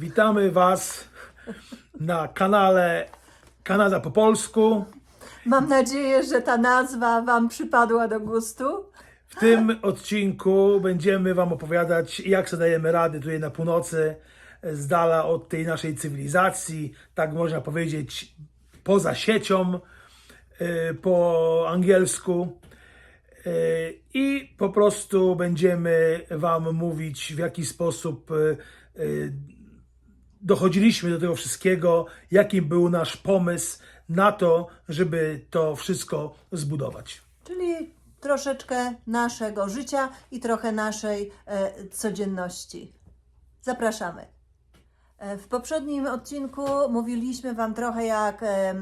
Witamy Was na kanale Kanada po polsku. Mam nadzieję, że ta nazwa Wam przypadła do gustu. W tym odcinku będziemy Wam opowiadać, jak sobie dajemy rady tutaj na północy, z dala od tej naszej cywilizacji, tak można powiedzieć, poza siecią, y, po angielsku. Y, I po prostu będziemy Wam mówić, w jaki sposób y, dochodziliśmy do tego wszystkiego, jaki był nasz pomysł na to, żeby to wszystko zbudować. Czyli troszeczkę naszego życia i trochę naszej e, codzienności. Zapraszamy. W poprzednim odcinku mówiliśmy Wam trochę, jak e,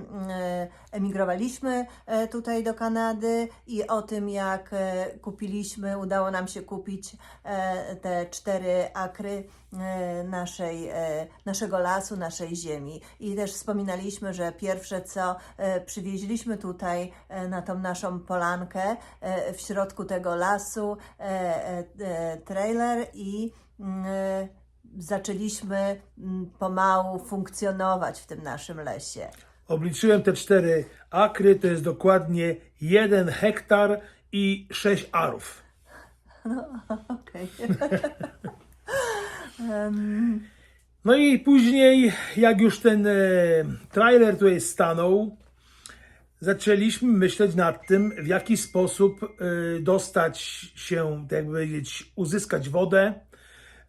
emigrowaliśmy e, tutaj do Kanady i o tym, jak e, kupiliśmy, udało nam się kupić te cztery akry naszej, naszego lasu, naszej ziemi. I też wspominaliśmy, że pierwsze co przywieźliśmy tutaj na tą naszą polankę w środku tego lasu trailer i mm, zaczęliśmy mm, pomału funkcjonować w tym naszym lesie. Obliczyłem te cztery akry, to jest dokładnie jeden hektar i sześć arów. Okej. No i później, jak już ten e, trailer tutaj stanął, zaczęliśmy myśleć nad tym, w jaki sposób e, dostać się, tak jakby powiedzieć, uzyskać wodę,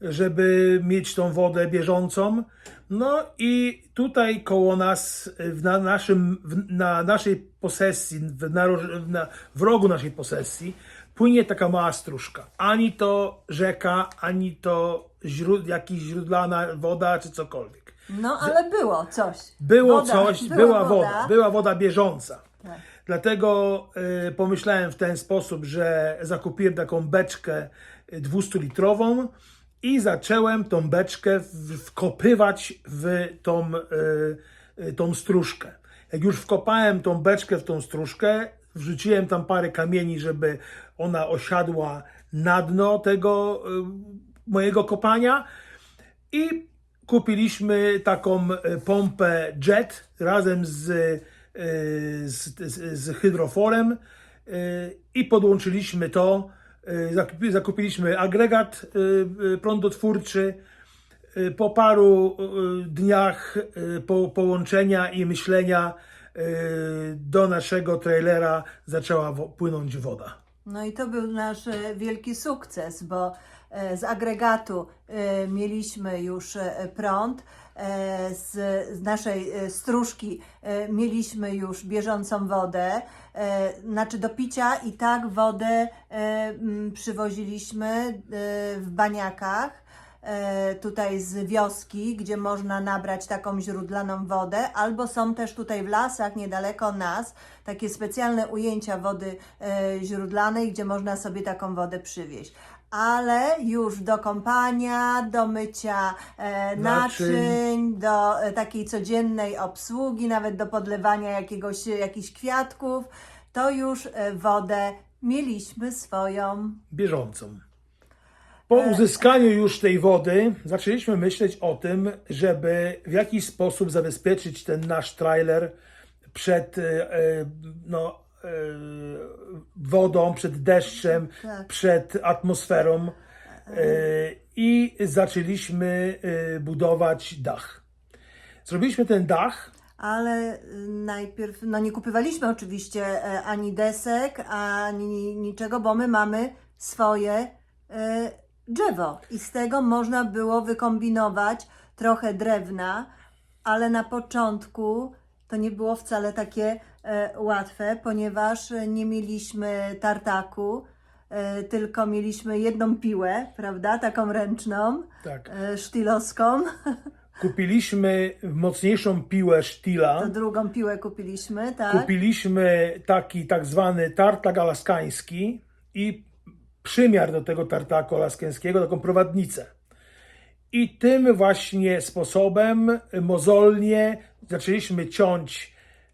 żeby mieć tą wodę bieżącą. No i tutaj koło nas, na, naszym, na naszej posesji, w, na, na, w rogu naszej posesji, płynie taka mała stróżka. Ani to rzeka, ani to źród, jakiś źródlana woda, czy cokolwiek. No, ale było coś. Było Woda, coś, była, woda. była woda bieżąca. Tak. Dlatego y, pomyślałem w ten sposób, że zakupiłem taką beczkę 200-litrową i zacząłem tą beczkę wkopywać w tą, y, y, tą stróżkę. Jak już wkopałem tą beczkę w tą stróżkę, wrzuciłem tam parę kamieni, żeby ona osiadła na dno tego y, mojego kopania i kupiliśmy taką e, pompę jet razem z, e, z, z, hydroforem e, i podłączyliśmy to. Zakupi- Zakupiliśmy agregat e, e, prądotwórczy. Po paru dniach po, połączenia i myślenia do naszego trailera zaczęła płynąć woda. No i to był nasz wielki sukces, bo z agregatu mieliśmy już prąd, z, z naszej e, stróżki e, mieliśmy już bieżącą wodę, e, znaczy do picia i tak wodę e, przywoziliśmy e, w baniakach e, tutaj z wioski, gdzie można nabrać taką źródlaną wodę, albo są też tutaj w lasach niedaleko nas takie specjalne ujęcia wody e, źródlanej, gdzie można sobie taką wodę przywieźć. Ale już do kąpania, do mycia e, Naczyń. naczyń, do e, takiej codziennej obsługi, nawet do podlewania jakiegoś, jakichś kwiatków, to już e, wodę mieliśmy swoją. bieżącą. Po uzyskaniu już tej wody zaczęliśmy myśleć o tym, żeby w jakiś sposób zabezpieczyć ten nasz trailer przed e, e, no, e, wodą, przed deszczem, Tak. przed atmosferą e, i zaczęliśmy e, budować dach. Zrobiliśmy ten dach, Ale najpierw, no nie kupywaliśmy oczywiście e, ani desek, ani niczego, bo my mamy swoje e, drzewo i z tego można było wykombinować trochę drewna, ale na początku to nie było wcale takie e, łatwe, ponieważ e, nie mieliśmy tartaku, e, tylko mieliśmy jedną piłę, prawda, taką ręczną, tak, sztilowską. kupiliśmy mocniejszą piłę sztila. To drugą piłę kupiliśmy, tak? Kupiliśmy taki tak zwany tartak alaskański i przymiar do tego tartaku alaskańskiego, taką prowadnicę. I tym właśnie sposobem mozolnie zaczęliśmy ciąć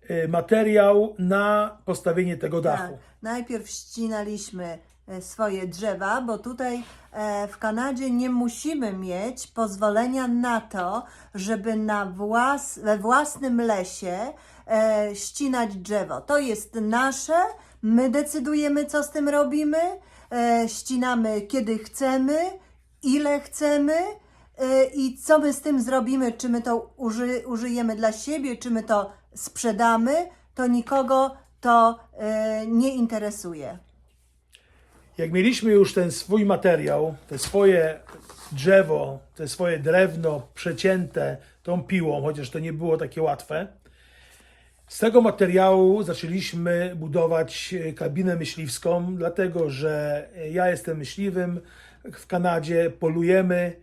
y, materiał na postawienie tego dachu. Tak. Najpierw ścinaliśmy e, swoje drzewa, bo tutaj e, w Kanadzie nie musimy mieć pozwolenia na to, żeby na włas, we własnym lesie e, ścinać drzewo. To jest nasze, my decydujemy, co z tym robimy, ścinamy kiedy chcemy, ile chcemy. E, I co my z tym zrobimy? Czy my to uży, użyjemy dla siebie, czy my to sprzedamy? To nikogo to e, nie interesuje. Jak mieliśmy już ten swój materiał, te swoje drzewo, te swoje drewno przecięte tą piłą, chociaż to nie było takie łatwe, z tego materiału zaczęliśmy budować e, kabinę myśliwską, dlatego że ja jestem myśliwym w Kanadzie, polujemy,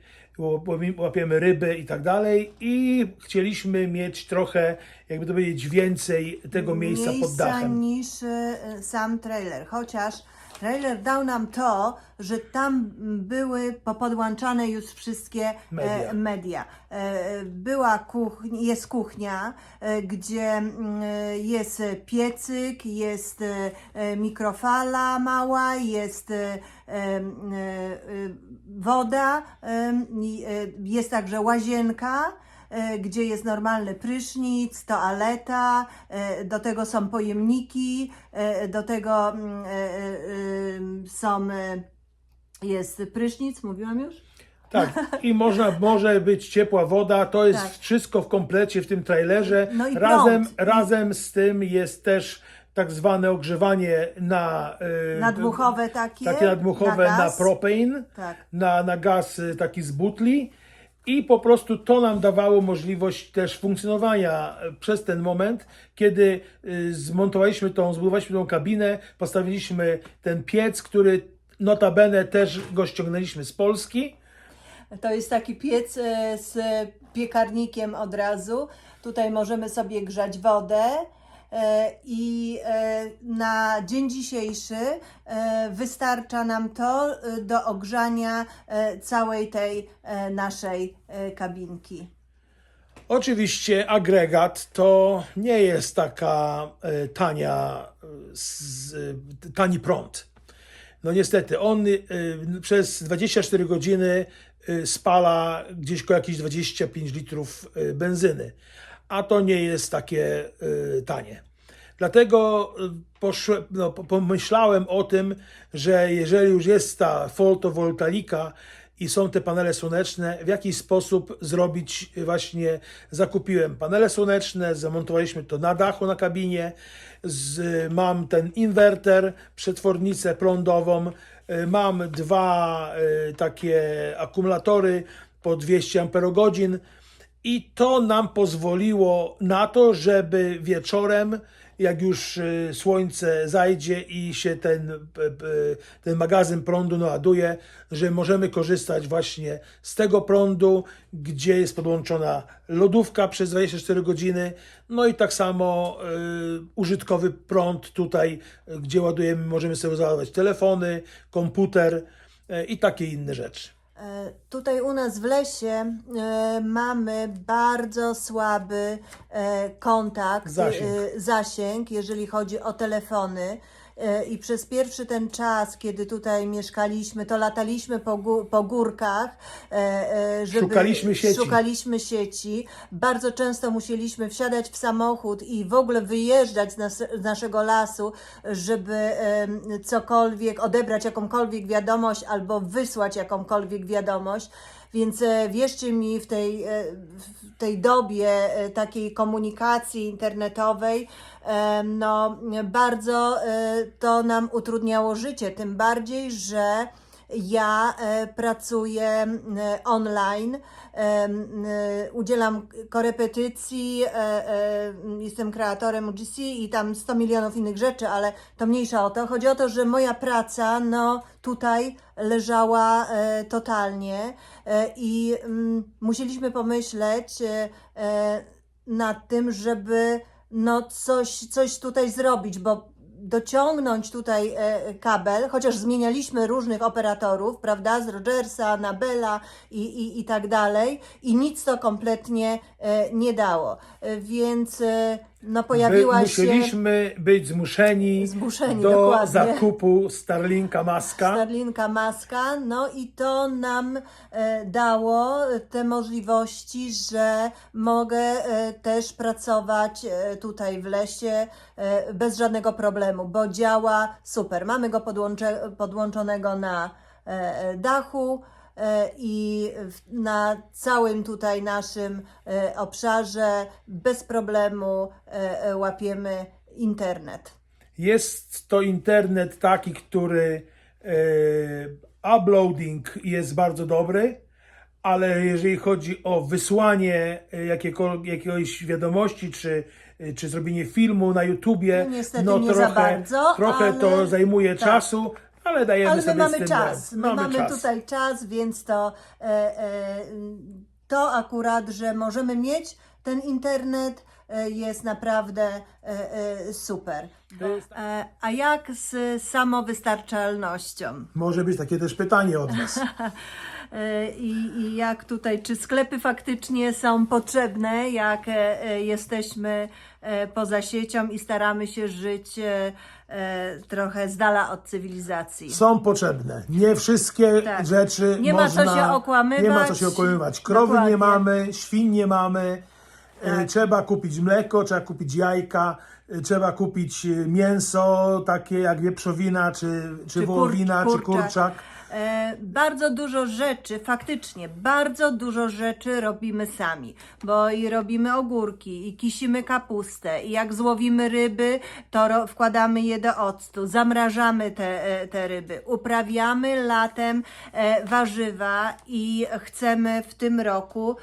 łapiemy ryby i tak dalej i chcieliśmy mieć trochę, jakby to powiedzieć, więcej tego miejsca, pod dachem. niż e, sam trailer, chociaż trailer dał nam to, że tam były popodłączane już wszystkie e, Media. media. E, była kuchnia, jest kuchnia, e, gdzie mm, jest piecyk, jest e, mikrofala mała, jest e, e, e, woda, e, jest także łazienka gdzie jest normalny prysznic, toaleta, e, do tego są pojemniki, e, do tego mm, e, e, e, są, e, jest prysznic, mówiłam już? Tak, i można, może być ciepła woda, to jest Tak. wszystko w komplecie w tym trailerze. No i razem, prąd. razem z tym jest też tak zwane ogrzewanie na y, Nadmuchowe takie, takie nadmuchowe na na, propane, Tak. na, na gaz y, taki z butli. I po prostu to nam dawało możliwość też funkcjonowania y, przez ten moment, kiedy y, zmontowaliśmy tą, zbudowaliśmy tą kabinę, postawiliśmy ten piec, który notabene też go ściągnęliśmy z Polski. To jest taki piec e, z piekarnikiem od razu. Tutaj możemy sobie grzać wodę. I e, na dzień dzisiejszy e, wystarcza nam to e, do ogrzania całej tej naszej kabinki. Oczywiście agregat to nie jest taka tania, tani prąd. No niestety, on przez 24 godziny spala gdzieś koło jakieś 25 litrów benzyny, a to nie jest takie e, tanie. Dlatego poszłem, no, po- pomyślałem o tym, że jeżeli już jest ta fotowoltaika i są te panele słoneczne, w jaki sposób zrobić właśnie, zakupiłem panele słoneczne, zamontowaliśmy to na dachu, na kabinie, z, mam ten inwerter, przetwornicę prądową, y, mam dwa y, takie akumulatory po 200 amperogodzin, i to nam pozwoliło na to, żeby wieczorem, jak już y, słońce zajdzie i się ten, ten magazyn prądu naładuje, że możemy korzystać właśnie z tego prądu, gdzie jest podłączona lodówka przez 24 godziny, no i tak samo y, użytkowy prąd tutaj, gdzie ładujemy, możemy sobie załadować telefony, komputer y, i takie inne rzeczy. Tutaj u nas w lesie e, mamy bardzo słaby e, kontakt, Zasięg. e, zasięg, jeżeli chodzi o telefony. E, I przez pierwszy ten czas, kiedy tutaj mieszkaliśmy, to lataliśmy po, gó- po górkach, e, e, żeby Szukaliśmy sieci. szukaliśmy sieci. Bardzo często musieliśmy wsiadać w samochód i w ogóle wyjeżdżać z, nas, z naszego lasu, żeby cokolwiek, odebrać jakąkolwiek wiadomość albo wysłać jakąkolwiek wiadomość. Więc e, wierzcie mi, w tej, e, w tej dobie e, takiej komunikacji internetowej, no bardzo to nam utrudniało życie. Tym bardziej, że ja e, pracuję e, online, e, udzielam korepetycji, jestem kreatorem UGC i tam 100 milionów innych rzeczy, ale to mniejsza o to. Chodzi o to, że moja praca no, tutaj leżała totalnie i mm, musieliśmy pomyśleć nad tym, żeby no, coś, coś tutaj zrobić, bo dociągnąć tutaj e, kabel, chociaż zmienialiśmy różnych operatorów, prawda, z Rogersa na Bella i, i, i tak dalej, i nic to kompletnie e, nie dało. E, Więc No pojawiła By, się musieliśmy być zmuszeni, Zmuszeni, do dokładnie. zakupu Starlinka Maska. Starlinka Maska, no i to nam e, dało te możliwości, że mogę e, też pracować e, tutaj w lesie e, bez żadnego problemu, bo działa super. Mamy go podłącze, podłączonego na e, dachu i w- na całym tutaj naszym e, obszarze bez problemu e, e, łapiemy internet. Jest to internet taki, który e, uploading jest bardzo dobry, ale jeżeli chodzi o wysłanie e, jakiegoś wiadomości, czy, e, czy zrobienie filmu na YouTubie, No niestety no nie za trochę, bardzo, trochę ale- to zajmuje tak. czasu, ale dajemy Ale my sobie z mamy tym czas. My mamy, czas. tutaj czas, więc to, e, e, to akurat, że możemy mieć ten internet e, jest naprawdę e, e, super. Jest- E, a jak z samowystarczalnością? Może być takie też pytanie od Was. E, I, I jak tutaj, czy sklepy faktycznie są potrzebne, jak e, e, jesteśmy e, poza siecią i staramy się żyć e, e, trochę z dala od cywilizacji? Są potrzebne. Nie wszystkie Tak. rzeczy Nie ma można... co się okłamywać. Nie ma co się okłamywać. Krowy Dokładnie. nie mamy, świn nie mamy. E, Tak. Trzeba kupić mleko, trzeba kupić jajka, e, trzeba kupić e, mięso takie jak wieprzowina, czy, czy, Czy wołowina, kur- czy kurczak. E, bardzo dużo rzeczy, faktycznie, bardzo dużo rzeczy robimy sami, bo i robimy ogórki, i kisimy kapustę, i jak złowimy ryby, to wkładamy je do octu, zamrażamy te, e, te ryby, uprawiamy latem e, warzywa i chcemy w tym roku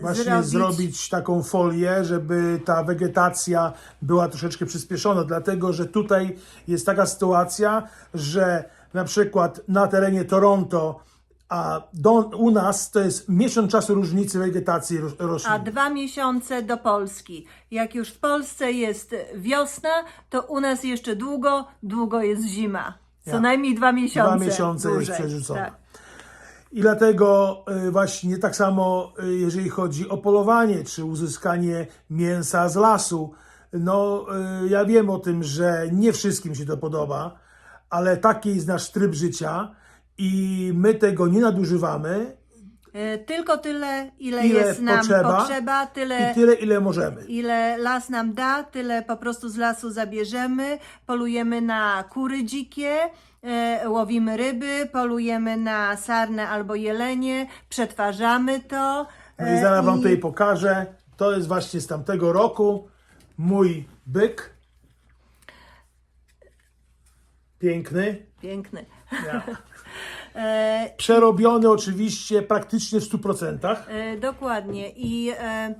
Właśnie zrobić... zrobić... taką folię, żeby ta wegetacja była troszeczkę przyspieszona, dlatego że tutaj jest taka sytuacja, że na przykład na terenie Toronto, a do, u nas to jest miesiąc czasu różnicy wegetacji ro- roślin. A dwa miesiące do Polski. Jak już w Polsce jest wiosna, to u nas jeszcze długo, długo jest zima. Co Ja. najmniej dwa miesiące. Dwa miesiące jest dłużej. przerzucona. Tak. I dlatego y, właśnie tak samo, y, jeżeli chodzi o polowanie, czy uzyskanie mięsa z lasu, no y, ja wiem o tym, że nie wszystkim się to podoba, ale taki jest nasz tryb życia i my tego nie nadużywamy E, Tylko tyle, ile, Ile jest nam potrzeba potrzeba, tyle, i tyle, ile możemy. ile las nam da, tyle po prostu z lasu zabierzemy. Polujemy na kury dzikie, e, łowimy ryby, polujemy na sarnę albo jelenie, przetwarzamy to. No i e, zaraz Wam i- tutaj pokażę. To jest właśnie z tamtego roku mój byk. Piękny. Piękny. Ja. E, Przerobiony oczywiście praktycznie w 100%. E, Dokładnie. I e,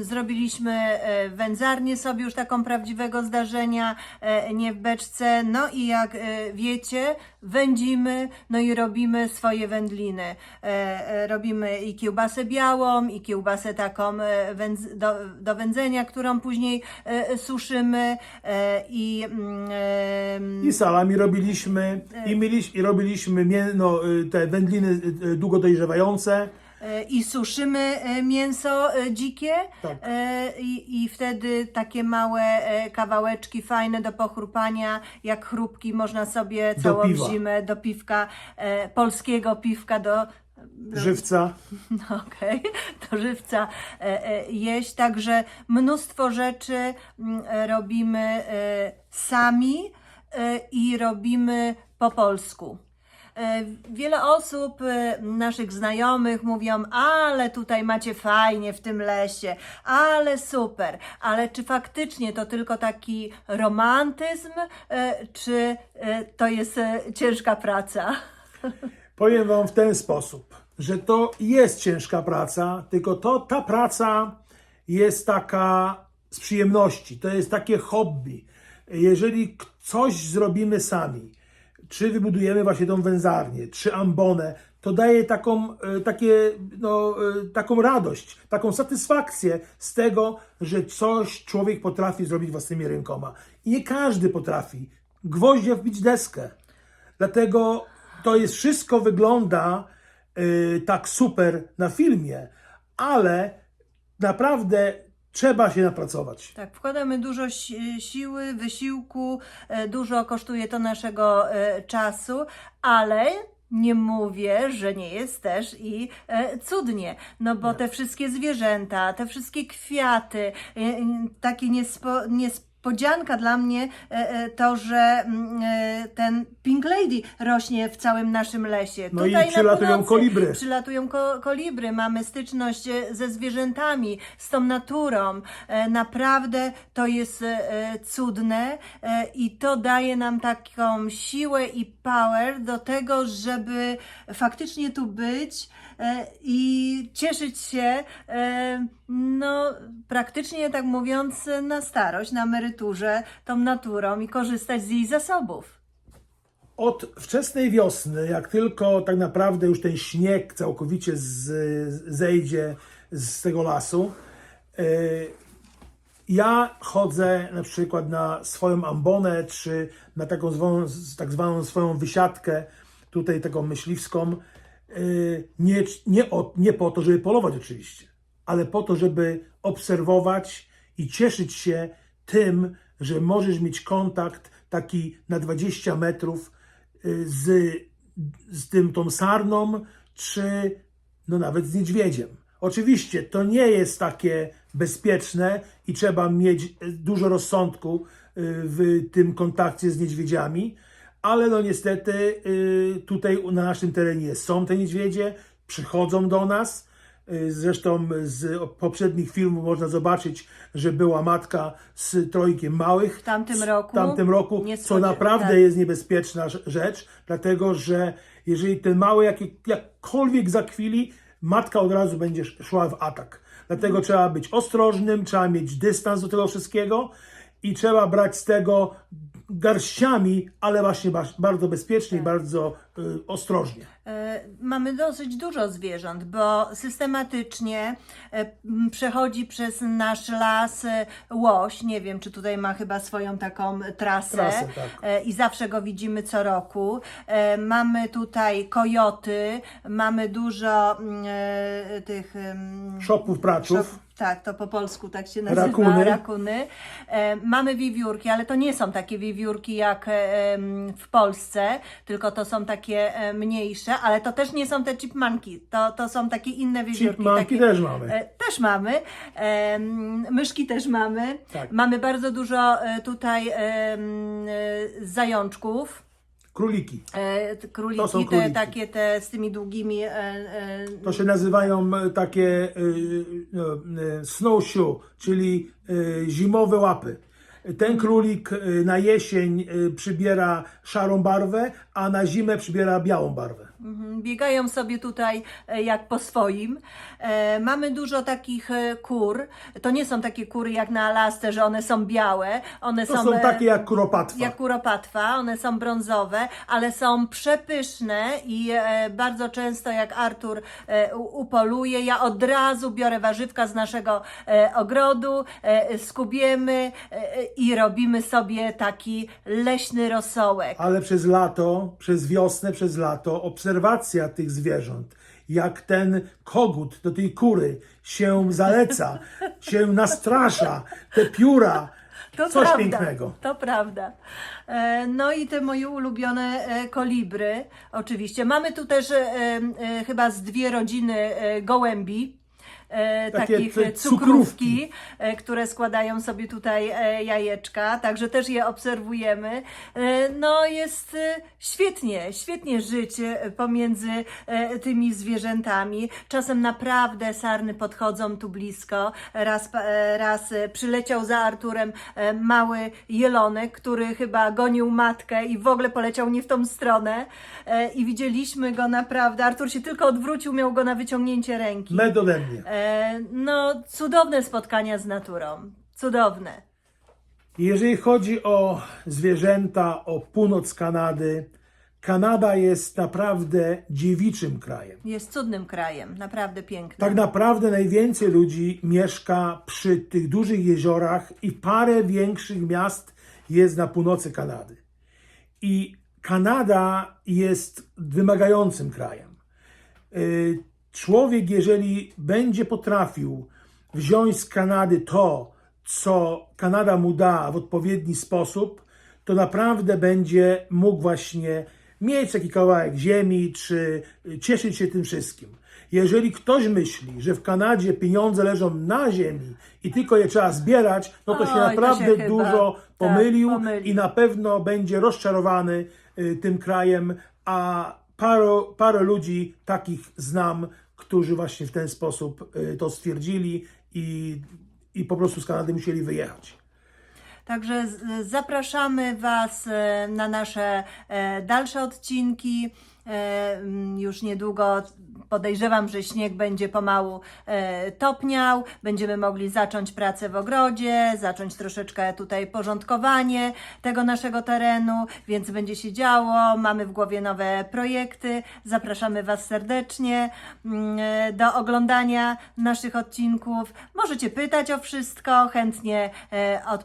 zrobiliśmy e, wędzarnię sobie już taką prawdziwego zdarzenia, e, nie w beczce. No i jak e, wiecie, wędzimy, no i robimy swoje wędliny. Robimy i kiełbasę białą, i kiełbasę taką do, do wędzenia, którą później suszymy. I mm, I salami robiliśmy, i, mieliśmy, i robiliśmy no, te wędliny długo dojrzewające. I suszymy e, mięso e, dzikie Tak. e, i, i wtedy takie małe kawałeczki fajne do pochrupania, jak chrupki można sobie Do całą piwa. zimę do piwka, polskiego piwka do Żywca. no okej, do żywca jeść. Także mnóstwo rzeczy mm, robimy sami i robimy po polsku. E, Wiele osób, e, naszych znajomych mówią, ale tutaj macie fajnie w tym lesie, ale super, ale czy faktycznie to tylko taki romantyzm, e, czy to jest ciężka praca? Powiem Wam w ten sposób, że to jest ciężka praca, tylko to ta praca jest taka z przyjemności, to jest takie hobby. Jeżeli coś zrobimy sami, czy wybudujemy właśnie tą węzarnię, czy ambonę, to daje taką, e, takie, no, e, taką radość, taką satysfakcję z tego, że coś człowiek potrafi zrobić własnymi rękoma. I nie każdy potrafi gwoździa wbić deskę. Dlatego to jest wszystko wygląda y, tak super na filmie, ale naprawdę trzeba się napracować. Tak, wkładamy dużo si- siły, wysiłku, e, dużo kosztuje to naszego e, czasu, ale nie mówię, że nie jest też i e, cudnie, no bo te wszystkie zwierzęta, te wszystkie kwiaty, e, e, takie niespo, niespodzianka dla mnie e, e, to, że mm, e, ten Pink Lady rośnie w całym naszym lesie. No i Tutaj na przylatują północy kolibry. Przylatują ko kolibry, mamy styczność ze zwierzętami, z tą naturą. Naprawdę to jest cudne i to daje nam taką siłę i power do tego, żeby faktycznie tu być i cieszyć się, e, no praktycznie tak mówiąc, na starość, na emeryturze, tą naturą i korzystać z jej zasobów. Od wczesnej wiosny, jak tylko tak naprawdę już ten śnieg całkowicie z, zejdzie z tego lasu, y, ja chodzę na przykład na swoją ambonę, czy na taką zwaną, tak zwaną swoją wysiadkę, tutaj taką myśliwską, nie, nie, o, nie po to, żeby polować oczywiście, ale po to, żeby obserwować i cieszyć się tym, że możesz mieć kontakt taki na 20 metrów y, z, z tym tą sarną, czy no nawet z niedźwiedziem. Oczywiście to nie jest takie bezpieczne i trzeba mieć y, dużo rozsądku y, w tym kontakcie z niedźwiedziami, ale no niestety y, tutaj na naszym terenie są te niedźwiedzie, przychodzą do nas. Y, Zresztą z poprzednich filmów można zobaczyć, że była matka z trojkiem małych. W tamtym w roku tamtym roku, co naprawdę tak. jest niebezpieczna rz- rzecz, dlatego że jeżeli ten mały jak, jakkolwiek zakwili, matka od razu będzie sz- szła w atak. Dlatego Mhm. trzeba być ostrożnym, trzeba mieć dystans do tego wszystkiego i trzeba brać z tego garściami, ale właśnie ba- bardzo bezpiecznie i Tak. bardzo ostrożnie. E, Mamy dosyć dużo zwierząt, bo systematycznie e, przechodzi przez nasz las e, łoś. Nie wiem, czy tutaj ma chyba swoją taką trasę. Trasę, tak. I zawsze go widzimy co roku. Mamy tutaj kojoty, mamy dużo tych. Szopów, praczów. Tak, to po polsku tak się nazywa. Rakuny. rakuny. E, mamy wiewiórki, ale to nie są takie wiewiórki jak e, w Polsce, tylko to są takie e, mniejsze, ale to też nie są te chipmunki, to, to są takie inne wiewiórki. Chipmunki takie, też mamy. E, też mamy. Myszki też mamy. Tak. Mamy bardzo dużo e, tutaj e, zajączków. Króliki. E, króliki, To są te króliki. takie te z tymi długimi e, e, To się nazywają takie snowshoe, czyli zimowe łapy. Ten królik y, na jesień y, przybiera szarą barwę, a na zimę przybiera białą barwę. Mhm, Biegają sobie tutaj e, jak po swoim. E, mamy dużo takich e, kur. To nie są takie kury jak na Alasce, że one są białe. One To są, są takie jak kuropatwa. jak kuropatwa, one są brązowe, ale są przepyszne i bardzo często jak Artur upoluje, ja od razu biorę warzywka z naszego ogrodu, skubiemy i robimy sobie taki leśny rosołek. Ale przez lato, przez wiosnę, przez lato obserwacja tych zwierząt, jak ten kogut do tej kury się zaleca, się nastrasza, te pióra, To coś prawda, pięknego. To prawda. E, No i te moje ulubione e, kolibry, oczywiście. Mamy tu też e, chyba z dwie rodziny gołębi. E, Takie takich cukrówki, cukrówki. e, które składają sobie tutaj e, jajeczka, także też je obserwujemy. E, No jest e, świetnie, świetnie żyć e, pomiędzy e, tymi zwierzętami. Czasem naprawdę sarny podchodzą tu blisko. Raz, e, raz e, przyleciał za Arturem e, mały jelonek, który chyba gonił matkę i w ogóle poleciał nie w tą stronę E, i widzieliśmy go naprawdę. Artur się tylko odwrócił, miał go na wyciągnięcie ręki. Med ode mnie. E, No, cudowne spotkania z naturą. Cudowne. Jeżeli chodzi o zwierzęta, o północ Kanady, Kanada jest naprawdę dziewiczym krajem. Jest cudnym krajem, naprawdę pięknym. Tak naprawdę najwięcej ludzi mieszka przy tych dużych jeziorach i parę większych miast jest na północy Kanady. I Kanada jest wymagającym krajem. Człowiek, jeżeli będzie potrafił wziąć z Kanady to, co Kanada mu da w odpowiedni sposób, to naprawdę będzie mógł właśnie mieć taki kawałek ziemi, czy cieszyć się tym wszystkim. Jeżeli ktoś myśli, że w Kanadzie pieniądze leżą na ziemi i tylko je trzeba zbierać, no to się Oj, to się naprawdę chyba, dużo tak, pomylił pomylił. i na pewno będzie rozczarowany y, tym krajem, a parę, parę ludzi takich znam, którzy właśnie w ten sposób y, to stwierdzili i, i po prostu z Kanady musieli wyjechać. Także zapraszamy Was e, na nasze e, dalsze odcinki. E, mm, Już niedługo podejrzewam, że śnieg będzie pomału e, topniał. Będziemy mogli zacząć pracę w ogrodzie, zacząć troszeczkę tutaj porządkowanie tego naszego terenu, więc będzie się działo. Mamy w głowie nowe projekty. Zapraszamy Was serdecznie mm, e, do oglądania naszych odcinków. Możecie pytać o wszystko, chętnie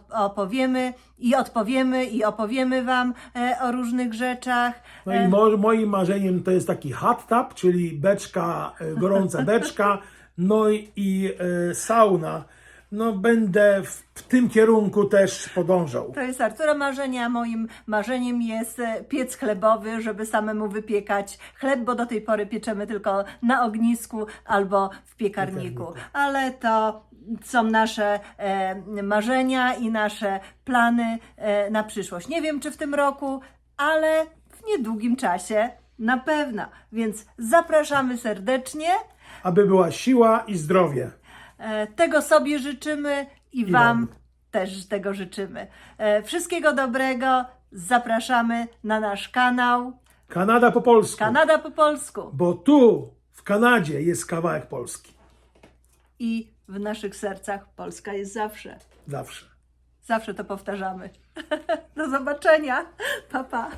opowiemy i odpowiemy i opowiemy Wam e, o różnych rzeczach. No i mo, moim marzeniem to jest taki hot tub, czyli beczka, y, gorąca beczka, no i, i sauna. No będę w, tym kierunku też podążał. To jest Artura marzenia, a moim marzeniem jest e, piec chlebowy, żeby samemu wypiekać chleb, bo do tej pory pieczemy tylko na ognisku albo w piekarniku. Ale to są nasze e, marzenia i nasze plany e, na przyszłość. Nie wiem, czy w tym roku, ale w niedługim czasie na pewno. Więc zapraszamy serdecznie. Aby była siła i zdrowie. E, Tego sobie życzymy i, I Wam wam. też tego życzymy. Wszystkiego dobrego. Zapraszamy na nasz kanał Kanada po polsku. Kanada po polsku Bo tu, w Kanadzie, jest kawałek Polski. i w naszych sercach Polska jest zawsze. Zawsze. Zawsze to powtarzamy. Do zobaczenia. Pa, pa.